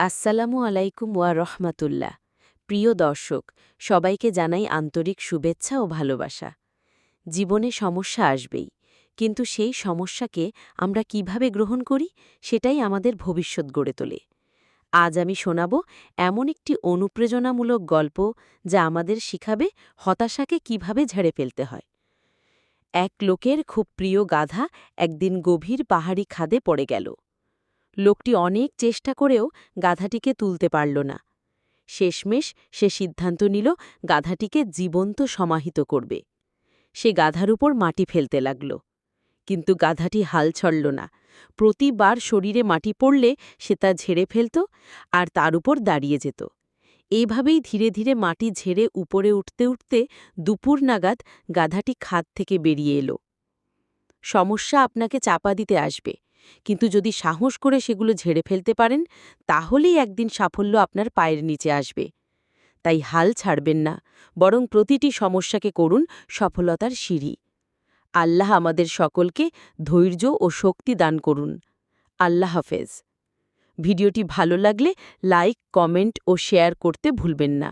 আসসালামু আলাইকুম ওয়া রহমাতুল্লাহ। প্রিয় দর্শক, সবাইকে জানাই আন্তরিক শুভেচ্ছা ও ভালোবাসা। জীবনে সমস্যা আসবেই, কিন্তু সেই সমস্যাকে আমরা কীভাবে গ্রহণ করি, সেটাই আমাদের ভবিষ্যৎ গড়ে তোলে। আজ আমি শোনাব এমন একটি অনুপ্রেরণামূলক গল্প যা আমাদের শিখাবে হতাশাকে কীভাবে ঝেড়ে ফেলতে হয়। এক লোকের খুব প্রিয় গাধা একদিন গভীর পাহাড়ি খাদে পড়ে গেল। লোকটি অনেক চেষ্টা করেও গাধাটিকে তুলতে পারল না। শেষমেশ সে সিদ্ধান্ত নিল গাধাটিকে জীবন্ত সমাহিত করবে। সে গাধার উপর মাটি ফেলতে লাগল। কিন্তু গাধাটি হাল ছড়ল না। প্রতিবার শরীরে মাটি পড়লে সে তা ঝেড়ে ফেলত আর তার উপর দাঁড়িয়ে যেত। এইভাবেই ধীরে ধীরে মাটি ঝেড়ে উপরে উঠতে উঠতে দুপুর নাগাদ গাধাটি খাদ থেকে বেরিয়ে এলো। সমস্যা আপনাকে চাপা দিতে আসবে। কিন্তু যদি সাহস করে সেগুলো ঝেড়ে ফেলতে পারেন, তাহলেই একদিন সাফল্য আপনার পায়ের নিচে আসবে। তাই হাল ছাড়বেন না, বরং প্রতিটি সমস্যাকে করুন সফলতার সিঁড়ি। আল্লাহ আমাদের সকলকে ধৈর্য ও শক্তি দান করুন। আল্লাহ হাফেজ। ভিডিওটি ভালো লাগলে লাইক, কমেন্ট ও শেয়ার করতে ভুলবেন না।